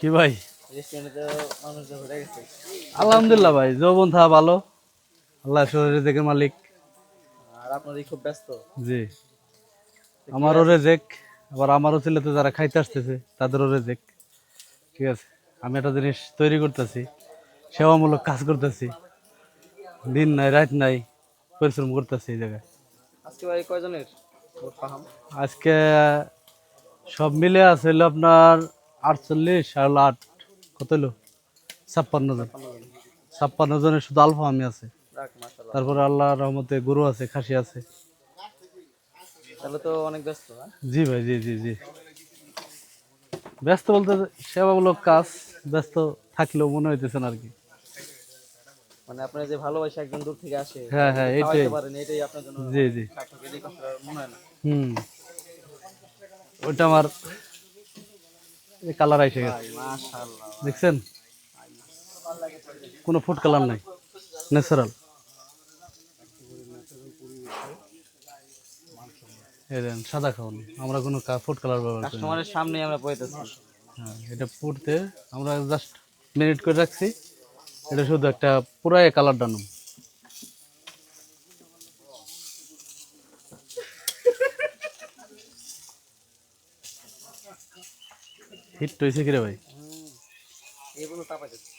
কি ভাই? আলহামদুলিল্লাহ ভাই যৌবন থা ভালো। আল্লাহ শরীরে দেখে মালিক। আর আপনারই খুব ব্যস্ত। জি। আমারও রেজেক আবার আমারও ছেলেতে যারা খাইতে আসতেছে তাদেরও রেজেক ঠিক আছে আমি একটা জিনিস তৈরি করতেছি সেবামূলক কাজ করতেছি। দিন নাই রাত নাই পরিশ্রম করতেছি এই জায়গায়। আজকে ভাই কয়জনের? আজকে সব মিলে আছে আপনার আটচল্লিশ আর হলো আট কত হলো? ছাপ্পান্ন জন। ছাপ্পান্ন জনের শুধু আলফা আমি আছে। তারপরে আল্লাহ রহমতে গরু আছে খাসি আছে। তাহলে তো অনেক ব্যস্ত হ্যাঁ? জি ভাই জি জি জি। ব্যস্ত বলতে সেবামূলক কাজ ব্যস্ত থাকলেও মনে হইতেছে না আর কি। মানে আপনার যে ভালোবাসা একজন দূর থেকে আসে হ্যাঁ হ্যাঁ এটাই আপনার জন্য জি জি। মনে হয় না। হুম। ওইটা আমার কালার এসে গেছে। দেখছেন? কোনো ফুড কালার নাই। ন্যাচারাল সাদা খাওয়ানো। আমরা কোনো ফুড কালার ব্যবহার করি না। কাস্টমারের সামনেই আমরা পড়তেছি হ্যাঁ এটা পুড়তে আমরা জাস্ট মিনিট করে রাখছি। এটা শুধু একটা পুরাই কালার ডানুম হিট হয়েছে কিরে ভাই? এগুলো তাপাইতেছে